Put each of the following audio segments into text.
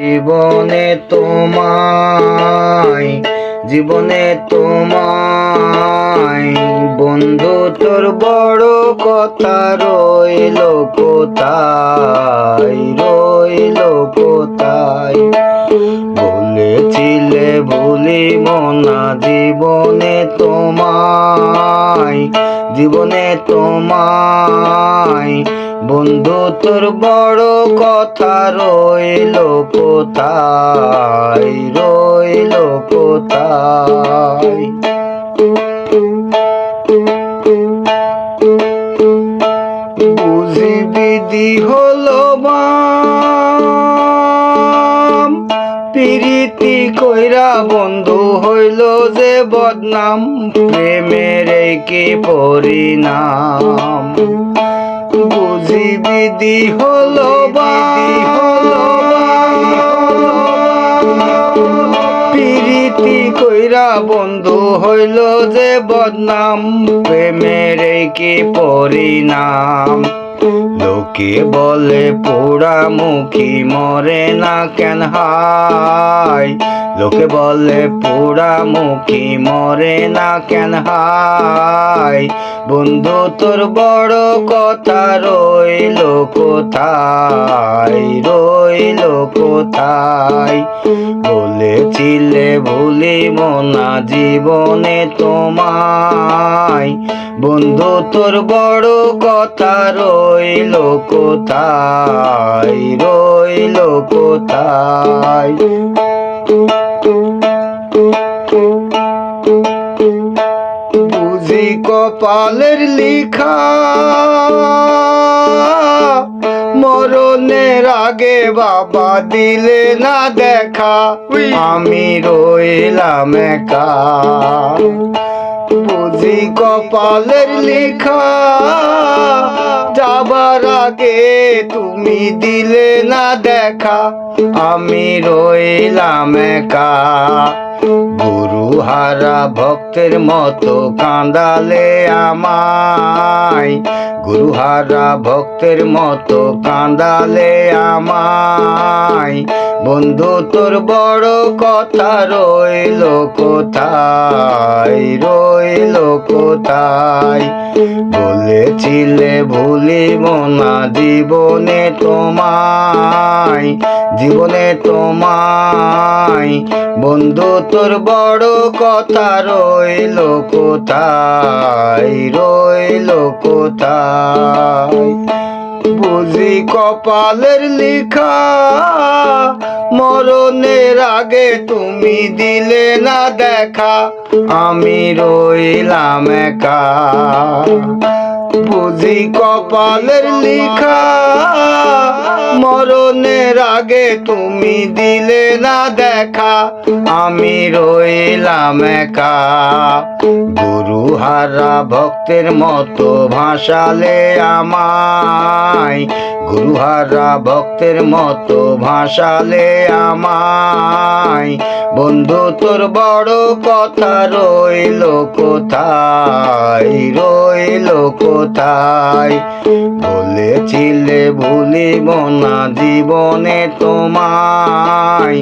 জীবনে তোমায় জীবনে তোমায়। বন্ধু তোর বড় কথা রইল কোথায়? রইল কোথায় ভুলি মনা জীবনে তোমায় জীবনে তোমায়। বন্ধু, তোর বড় কথা রইল কোথায় রইল কোথায়? বুঝি বিধি প্রীতি কইরা বন্ধু হইল যে বদনাম। প্রেমের কি পরিণাম। বুঝি বিধি হলো বাম প্রীতি কইরা বন্ধু হইল যে বদনাম। প্রেমের কি পরিণাম। লোকে বলে পোড়া মুখী মরে না কেন হাই লোকে বলে পোড়া মুখী মরে না কেন হাই বন্ধু, তোর বড় কথা রইল কোথায়? রইল কোথায়? বলেছিলে ভুলি মনা জীবনে তোমায়। বন্ধু, তোর বড় কথা রইল কোথায়? রইল কোথায়? বুঝি কপালের লিখা আগে বাবা দিলে না দেখা আমি রইলাম একা। বুঝি কপালের লেখা যাবার আগে তুমি দিলে না দেখা আমি রইলাম একা। গুরু হারা ভক্তের মতো কাঁদালে আমায়। গুরুহারা ভক্তের মতো কাঁদালে আমায়। বন্ধু, তোর বড় কথা রইল কোথায়? রইল কোথায়? বলেছিলে ভুলিব না জীবনে তোমায় জীবনে তোমায়। বন্ধু, তোর বড় কথা রইল কোথায়? রইল কোথায়? বুঝি কপালের লিখা, মরণের আগে তুমি দিলে না দেখা, আমি রইলাম একা। বুঝি কপালের লিখা, মরণের আগে তুমি দিলে না দেখা, আমি রইলাম একা। গুরু হারা ভক্তের মতো ভাষালে আমায়। গুরুহারা ভক্তের মতো ভাষালে আমায়। বন্ধু, তোর বড় কথা রইল কোথায়? রইল কোথায়? বলেছিলে ভুলিব না জীবনে তোমায়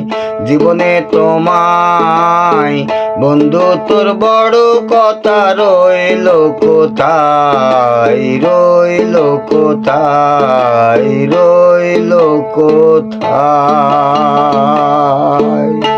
জীবনে তোমায়। বন্ধু, তোর বড় কথা রইল কোথায় রইল কোথায় রইল কোথায়?